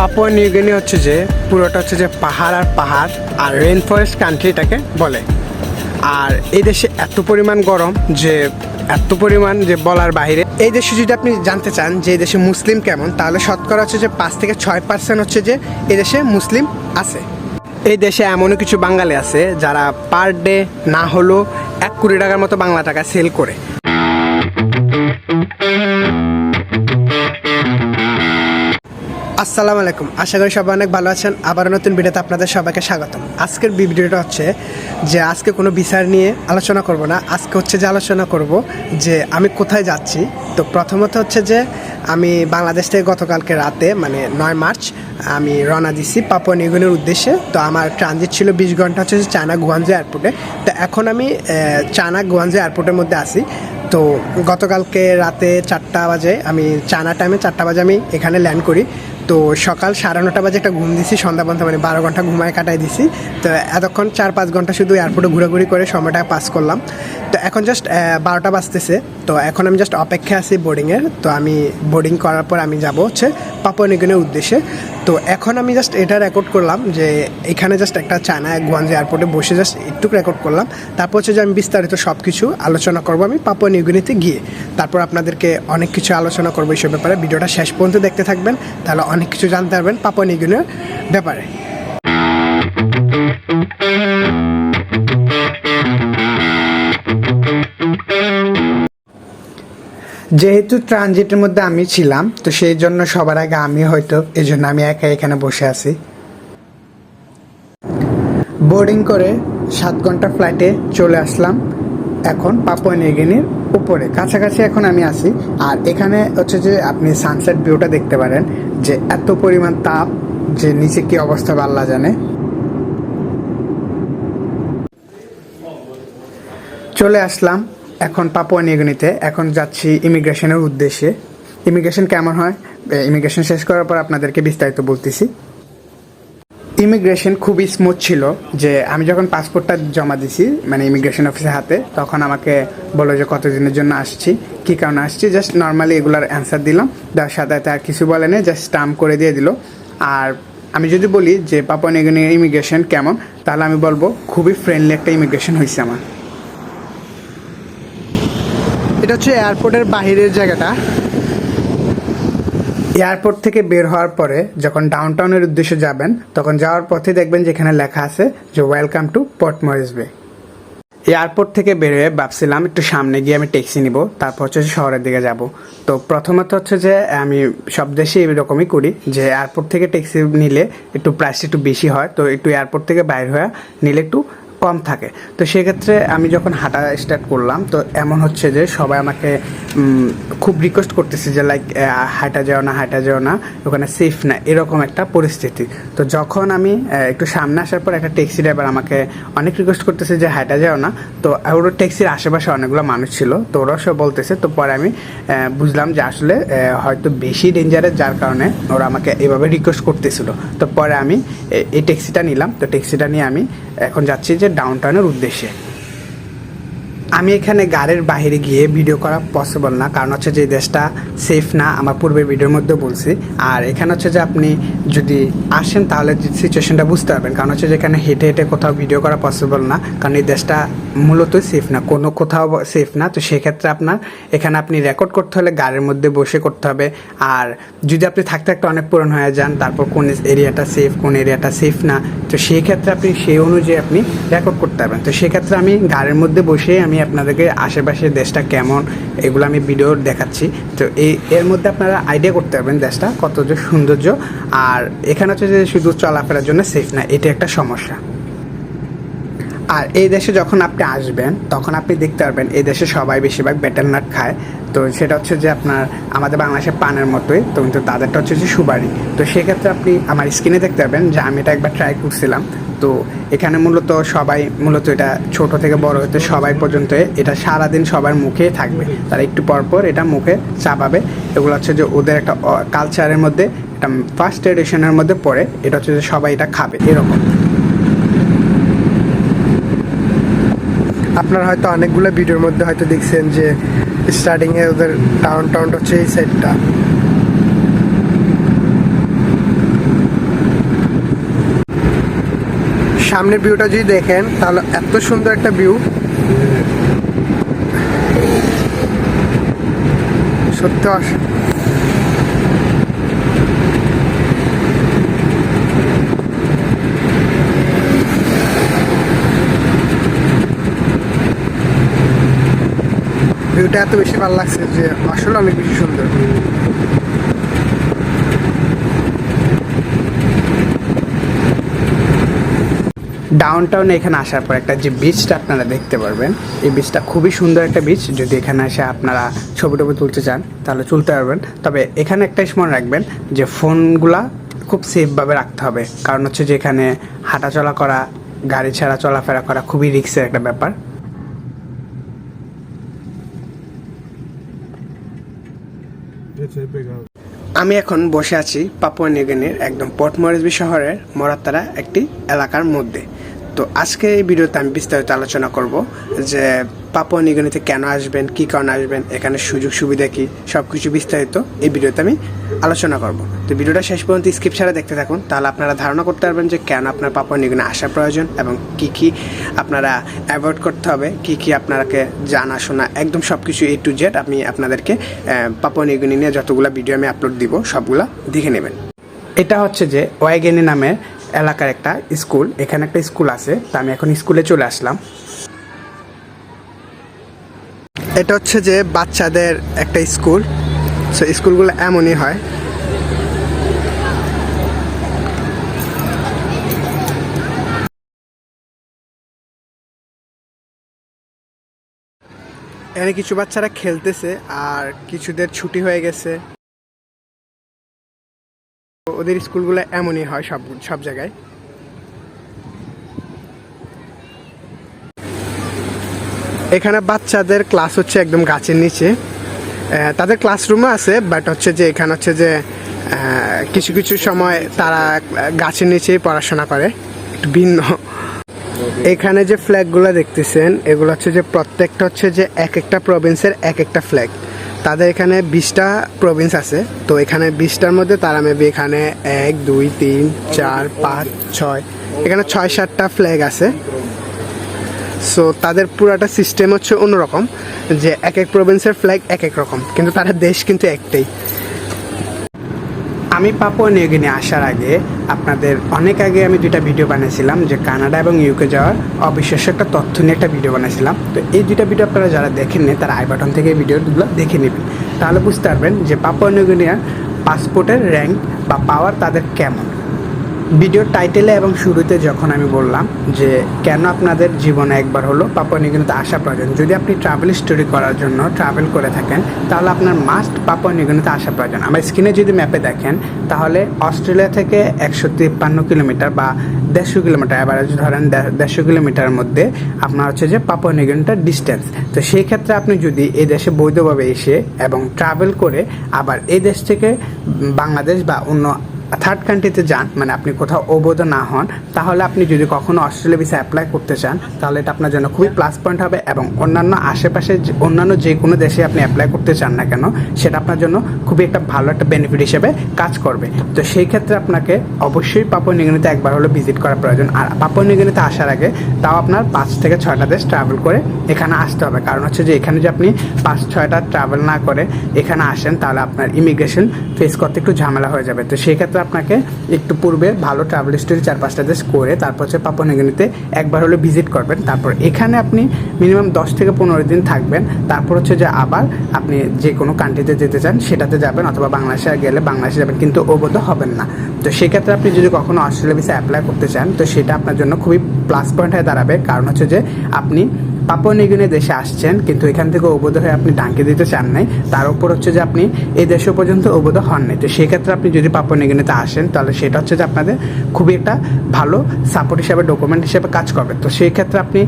Papua New Guinea হচ্ছে যে, পুরোটা হচ্ছে যে পাহাড় আর পাহাড় আর রেন ফরেস্ট কান্ট্রি এটাকে বলে। আর এই দেশে এত পরিমাণ গরম যে, এত পরিমাণ যে বলার বাইরে এই দেশে যদি আপনি জানতে চান যে এই দেশে মুসলিম কেমন, তাহলে শতকরা হচ্ছে যে পাঁচ থেকে ছয় পার্সেন্ট হচ্ছে যে এই দেশে মুসলিম আছে। এই দেশে এমনও কিছু বাঙালি আছে যারা পার ডে না হলেও এক কোটি টাকার মতো বাংলা টাকা সেল করে। আসসালামু আলাইকুম। আশা করি সবাই অনেক ভালো আছেন। আবার নতুন ভিডিওতে আপনাদের সবাইকে স্বাগতম। আজকের ভিডিওটা হচ্ছে যে আজকে কোনো বিচার নিয়ে আলোচনা করব না। আজকে হচ্ছে যে আলোচনা করব যে আমি কোথায় যাচ্ছি। তো প্রথমত হচ্ছে যে আমি বাংলাদেশ থেকে গতকালকে রাতে মানে নয় মার্চ, আমি রওনা দিচ্ছি পাপুয়া নিউগিনির উদ্দেশ্যে। তো আমার ট্রানজিট ছিল বিশ ঘণ্টা হচ্ছে চায়না গুয়ানজো এয়ারপোর্টে। তো এখন আমি চায়না গুয়ানজো এয়ারপোর্টের মধ্যে আসি তো গতকালকে রাতে চারটা বাজে, আমি চায়না টাইমে চারটা বাজে আমি এখানে ল্যান্ড করি। তো সকাল সাড়ে নটা বাজে একটা ঘুম দিছি, সন্ধ্যা পর্যন্ত মানে বারো ঘণ্টা ঘুমায় কাটাই দিছি। তো এতক্ষণ চার পাঁচ ঘণ্টা শুধু এয়ারপোর্টে ঘোরাঘুরি করে সময়টা পাস করলাম। তো এখন জাস্ট বারোটা বাজতেছে। তো এখন আমি জাস্ট অপেক্ষা আছি বোর্ডিংয়ের তো আমি বোর্ডিং করার পর আমি যাব হচ্ছে পাপুয়া নিউগিনির উদ্দেশ্যে। তো এখন আমি জাস্ট এটা রেকর্ড করলাম যে এখানে জাস্ট একটা চায়না গুয়ানজি এয়ারপোর্টে বসে জাস্ট একটু রেকর্ড করলাম। তারপর হচ্ছে যে আমি বিস্তারিত সব কিছু আলোচনা করব আমি পাপুয়া নিউগিনিতে গিয়ে। তারপর আপনাদেরকে অনেক কিছু আলোচনা করব এইসব ব্যাপারে। ভিডিওটা শেষ পর্যন্ত দেখতে থাকবেন। তাহলে অনেক কিছু জানতে পারবেন নিউগিনির ব্যাপারে। যেহেতু ট্রানজিটের মধ্যে আমি ছিলাম, তো সেই জন্য সবার আগে আমি হয়তো এই জন্য আমি একা এখানে বসে আছি। বোর্ডিং করে সাত ঘণ্টা ফ্লাইটে চলে আসলাম। এখন পাপুয়া নিউগিনির উপরে। কাছাকাছি এখন আমি আছি। আর এখানে হচ্ছে যে আপনি সানসেট ভিউটা দেখতে পারেন যে এত পরিমাণ তাপ যে নিচে কি অবস্থা বা আল্লাহ জানে। চলে আসলাম এখন পাপুয়া নিউগিনিতে এখন যাচ্ছি ইমিগ্রেশনের উদ্দেশ্যে। ইমিগ্রেশন কেমন হয়? ইমিগ্রেশন শেষ করার পর আপনাদেরকে বিস্তারিত বলতেছি। ইমিগ্রেশন খুবই স্মুথ ছিল, যে আমি যখন পাসপোর্টটা জমা দিছি মানে ইমিগ্রেশন অফিসের হাতে, তখন আমাকে বলো যে কতদিনের জন্য আসছি, কী কারণে আসছি জাস্ট নর্মালি এগুলার অ্যান্সার দিলাম তার সাথে সাথে আর কিছু বলেনি জাস্ট স্টাম্প করে দিয়ে দিল। আর আমি যদি বলি যে পাপুয়া নিউগিনির ইমিগ্রেশন কেমন, তাহলে আমি বলব খুবই ফ্রেন্ডলি একটা ইমিগ্রেশন হয়েছে আমার। এটা হচ্ছে এয়ারপোর্টের বাহিরের জায়গাটা। এয়ারপোর্ট থেকে বের হওয়ার পরে যখন ডাউন টাউনের উদ্দেশ্যে যাবেন, তখন যাওয়ার পথে দেখবেন যেখানে লেখা আছে যে welcome to port Morris bay airport থেকে বেরোয় ভাবছিলাম, একটু সামনে গিয়ে আমি ট্যাক্সি নিব, তারপর হচ্ছে শহরের দিকে যাব। তো প্রথমত হচ্ছে যে, আমি সব দেশে এরকমই করি যে, এয়ারপোর্ট থেকে ট্যাক্সি নিলে একটু প্রাইসটা একটু বেশি হয়। তো একটু এয়ারপোর্ট থেকে বাইর হয়ে নিলে একটু কম থাকে। তো সেক্ষেত্রে আমি যখন হাঁটা স্টার্ট করলাম, তো এমন হচ্ছে যে সবাই আমাকে খুব রিকোয়েস্ট করতেছে যে লাইক হাঁটা যাও না, হাঁটা যাও না, ওখানে সেফ না, এরকম একটা পরিস্থিতি। তো যখন আমি একটু সামনে আসার পর একটা ট্যাক্সি ড্রাইভার আমাকে অনেক রিকোয়েস্ট করতেছে যে, হাঁটা যাও না, তো ওর ট্যাক্সির আশেপাশে অনেকগুলো মানুষ ছিল, তো ওরাও সব বলতেছে। তো পরে আমি বুঝলাম যে আসলে হয়তো বেশি ডেঞ্জারের যার কারণে ওরা আমাকে এভাবে রিকোয়েস্ট করতেছিল। তো পরে আমি এই ট্যাক্সিটা নিলাম, তো ট্যাক্সিটা নিয়ে আমি এখন যাচ্ছি যে ডাউন টাউনের উদ্দেশ্যে। আমি এখানে গাড়ির বাইরে গিয়ে ভিডিও করা পসিবল না। কারণ হচ্ছে যে দেশটা সেফ না, আমার পূর্বের ভিডিওর মধ্যে বলছি। আর এখানে হচ্ছে যে আপনি যদি আসেন, তাহলে সিচুয়েশনটা বুঝতে পারবেন। কারণ হচ্ছে যে এখানে হেঁটে হেঁটে কোথাও ভিডিও করা পসিবল না। কারণ এই দেশটা মূলত সেফ না, কোনো কোথাও সেফ না। তো সেক্ষেত্রে আপনার এখানে আপনি রেকর্ড করতে হলে গাড়ির মধ্যে বসে করতে হবে। আর যদি আপনি থাকতে থাকতে অনেক পুরনো হয়ে যান, তারপর কোন এরিয়াটা সেফ কোন এরিয়াটা সেফ না। তো সেই ক্ষেত্রে আপনি সেই অনুযায়ী আপনি রেকর্ড করতে পারবেন। তো সেক্ষেত্রে আমি গাড়ির মধ্যে বসে আমি আপনাদেরকে আশেপাশে দেশটা কেমন, এগুলো আমি ভিডিও দেখাচ্ছি। তো এই, এর মধ্যে আপনারা আইডিয়া করতে পারবেন দেশটা কত যে সৌন্দর্য। আর এখানে হচ্ছে যে শুধু চলাফেরার জন্য সেফ না, এটা একটা সমস্যা। আর এই দেশে যখন আপনি আসবেন, তখন আপনি দেখতে পারবেন এই দেশে সবাই বেশিরভাগ বেটেল নাট খায়। তো সেটা হচ্ছে যে আপনার, আমাদের বাংলাদেশের পানের মতোই, তো কিন্তু তাদেরটা হচ্ছে যে সুবারি তো সেক্ষেত্রে আপনি আমার স্ক্রিনে দেখতে পারবেন যে আমি এটা একবার ট্রাই করছিলাম। তো এখানে মূলত সবাই, মূলত এটা ছোট থেকে বড় হতে সবাই পর্যন্ত এটা সারাদিন সবার মুখেই থাকবে। তারা একটু পর পর এটা মুখে চাপাবে। এগুলো হচ্ছে যে ওদের একটা কালচারের মধ্যে, একটা ফার্স্ট এডিশনের মধ্যে পড়ে। এটা হচ্ছে যে সবাই এটা খাবে, এরকম। আপনারা হয়তো অনেকগুলো ভিডিওর মধ্যে হয়তো দেখছেন যে স্টার্টিং এ ওদের টাউন টাউন হচ্ছে এই সাইডটা সামনের ভিউটা যদি দেখেন, তাহলে এত সুন্দর একটা ভিউ সত্যি ভিউটা এত বেশি ভালো লাগছে যে আসলে অনেক বেশি সুন্দর। ডাউন টাউনে এখানে আসার পর একটা যে বিচটা আপনারা দেখতে পারবেন, এই বিচটা খুবই সুন্দর একটা বিচ যদি এখানে এসে আপনারা ছবি টবি তুলতে চান, তাহলে তুলতে পারবেন। তবে এখানে একটা স্মরণ রাখবেন, যে ফোনগুলা খুব সেফভাবে রাখতে হবে। কারণ হচ্ছে যে এখানে হাঁটাচলা করা, গাড়ি ছাড়া চলাফেরা করা খুবই রিস্কের একটা ব্যাপার। আমি এখন বসে আছি পাপুয়া নিউগিনির একদম পোর্ট মরিসবি শহরের মরাত্তারা একটি এলাকার মধ্যে। তো আজকে এই ভিডিওতে আমি বিস্তারিত আলোচনা করব যে পাপুয়া নিউগিনিতে কেন আসবেন, কী কারণে আসবেন, এখানে সুযোগ সুবিধা কী সব কিছু বিস্তারিত এই ভিডিওতে আমি আলোচনা করব। তো ভিডিওটা শেষ পর্যন্ত স্কিপ ছাড়া দেখতে থাকুন, তাহলে আপনারা ধারণা করতে পারবেন যে কেন আপনার পাপুয়া নিউগিনি আসা প্রয়োজন এবং কি কি আপনারা অ্যাভয়েড করতে হবে, কি কি আপনাকে জানাশোনা, একদম সব কিছু এ টু জেড আমি আপনাদেরকে পাপুয়া নিউগিনি নিয়ে যতগুলো ভিডিও আমি আপলোড দিব, সবগুলা দেখে নেবেন। এটা হচ্ছে যে ওয়াইগেনি নামের এলাকার একটা স্কুল, এখানে একটা স্কুল আছে, তা আমি এখন স্কুলে চলে আসলাম। এটা হচ্ছে যে বাচ্চাদের একটা স্কুল, সো স্কুলগুলো এমনই হয়। এখানে কিছু বাচ্চারা খেলতেছে আর কিছুদের ছুটি হয়ে গেছে। ওদের স্কুলগুলো এমনই হয় সব সব জায়গায়। এখানে বাচ্চাদের ক্লাস হচ্ছে একদম গাছের নিচে। তাদের ক্লাসরুমও আছে বাট হচ্ছে যে এখানে হচ্ছে যে কিছু কিছু সময় তারা গাছের নিচেই পড়াশোনা করে। ভিন্ন। এখানে যে ফ্ল্যাগগুলো দেখতেছেন, এগুলো হচ্ছে যে প্রত্যেকটা হচ্ছে যে এক একটা প্রভিন্সের এক একটা ফ্ল্যাগ তাদের এখানে বিশটা প্রভিন্স আছে। তো এখানে বিশটার মধ্যে তারা মেবি এখানে এক, দুই, তিন, চার, পাঁচ, ছয়, এখানে ছয়, সাতটা ফ্ল্যাগ আছে। সো তাদের পুরাটা সিস্টেম হচ্ছে অন্যরকম, যে এক এক প্রভিন্সের ফ্ল্যাগ এক এক রকম, কিন্তু তারা দেশ কিন্তু একটাই। আমি পাপুয়া নিউগিনি আসার আগে আপনাদের অনেক আগে আমি দুইটা ভিডিও বানিয়েছিলাম যে কানাডা এবং ইউকে যাওয়ার অবিশ্বাস্য একটা তথ্য নিয়ে একটা ভিডিও বানিয়েছিলাম। তো এই দুইটা ভিডিও আপনারা যারা দেখেননি তারা আই বাটন থেকে ভিডিওগুলো দেখে নেবেন। তাহলে বুঝতে পারবেন যে পাপুয়া নিউগিনিয়ার পাসপোর্টের র্যাঙ্ক বা পাওয়ার তাদের কেমন। ভিডিওর টাইটেলে এবং শুরুতে যখন আমি বললাম যে কেন আপনাদের জীবনে একবার হলো পাপুয়া নিউগিনিতে আসা প্রয়োজন। যদি আপনি ট্রাভেল স্টোরি করার জন্য ট্রাভেল করে থাকেন, তাহলে আপনার মাস্ট পাপুয়া নিউগিনিতে আসা প্রয়োজন। আমার স্ক্রিনে যদি ম্যাপে দেখেন, তাহলে অস্ট্রেলিয়া থেকে একশো তিপ্পান্ন কিলোমিটার বা দেড়শো কিলোমিটার অ্যাভারেজ ধরেন দেড়শো কিলোমিটারের মধ্যে আপনার হচ্ছে যে পাপুয়া নিউগিনিটার ডিস্টেন্স তো সেই ক্ষেত্রে আপনি যদি এই দেশে বৈধভাবে এসে এবং ট্রাভেল করে আবার এই দেশ থেকে বাংলাদেশ বা অন্য থার্ড কান্ট্রিতে যান মানে আপনি কোথাও অবৈধ না হন, তাহলে আপনি যদি কখনো অস্ট্রেলিয়া ভিসা অ্যাপ্লাই করতে চান, তাহলে এটা আপনার জন্য খুবই প্লাস পয়েন্ট হবে এবং অন্যান্য আশেপাশে অন্যান্য যে কোনো দেশে আপনি অ্যাপ্লাই করতে চান না কেন, সেটা আপনার জন্য খুবই একটা ভালো একটা বেনিফিট হিসেবে কাজ করবে। তো সেই ক্ষেত্রে আপনাকে অবশ্যই পাপুয়া নিউগিনিতে একবার হলো ভিজিট করা প্রয়োজন। আর পাপুয়া নিউগিনিতে আসার আগে তাও আপনার পাঁচ থেকে ছয়টা দেশ ট্রাভেল করে এখানে আসতে হবে। কারণ হচ্ছে যে, এখানে যে আপনি পাঁচ ছয়টা ট্রাভেল না করে এখানে আসেন, তাহলে আপনার ইমিগ্রেশন ফেস করতে একটু ঝামেলা হয়ে যাবে। তো সেই ক্ষেত্রে আপনাকে একটু পূর্বে ভালো ট্রাভেল স্টোরি চার পাঁচটা দেশ করে তারপর হচ্ছে পাপুয়া নিউগিনিতে একবার হলে ভিজিট করবেন। তারপর এখানে আপনি মিনিমাম দশ থেকে পনেরো দিন থাকবেন। তারপর হচ্ছে যে আবার আপনি যে কোনো কান্ট্রিতে যেতে চান সেটাতে যাবেন অথবা বাংলাদেশে গেলে বাংলাদেশে যাবেন কিন্তু অবৈধ হবেন না। তো সেক্ষেত্রে আপনি যদি কখনো অস্ট্রেলিয়া ভিসা অ্যাপ্লাই করতে চান, তো সেটা আপনার জন্য খুবই প্লাস পয়েন্ট হয়ে দাঁড়াবে। কারণ হচ্ছে যে আপনি পাপুয়া নিউগিনি দেশে আসছেন, কিন্তু এখান থেকে অবৈধ হয়ে আপনি ডাঙ্কে দিতে চান নাই। তার উপর হচ্ছে যে আপনি এই দেশ পর্যন্ত অবৈধ হন নাই। তো সেক্ষেত্রে আপনি যদি পাপুয়া নিউগিনিতে আসেন, তাহলে সেটা হচ্ছে যে আপনাদের খুবই একটা ভালো সাপোর্ট হিসাবে ডকুমেন্ট হিসাবে কাজ করবে। তো সেই ক্ষেত্রে আপনি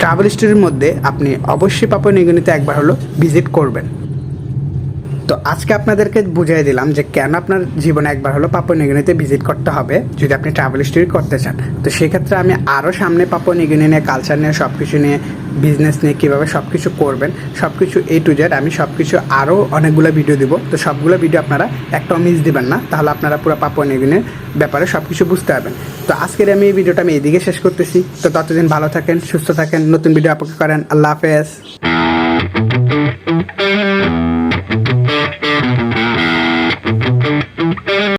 ট্রাভেল স্টোরির মধ্যে আপনি অবশ্যই পাপুয়া নিউগিনিতে একবার হলো ভিজিট করবেন। তো আজকে আপনাদেরকে বুঝিয়ে দিলাম যে কেন আপনার জীবনে একবার হলো পাপুয়া নিউগিনিতে ভিজিট করতে হবে, যদি আপনি ট্রাভেল স্টোরি করতে চান। তো সেক্ষেত্রে আমি আরও সামনে পাপুয়া নিউগিনি নিয়ে কালচার নিয়ে সব কিছু নিয়ে বিজনেস নিয়ে কীভাবে সব কিছু করবেন সব কিছু এ টু জেড আমি সব কিছু আরও অনেকগুলো ভিডিও দিব। তো সবগুলো ভিডিও আপনারা একটাও মিস দিবেন না, তাহলে আপনারা পুরো পাপুয়া নিউগিনির ব্যাপারে সব কিছু বুঝতে পারবেন। তো আজকের আমি এই ভিডিওটা আমি এদিকে শেষ করতেছি। তো ততদিন ভালো থাকেন, সুস্থ থাকেন, নতুন ভিডিও অপেক্ষা করেন। আল্লাহ হাফেজ।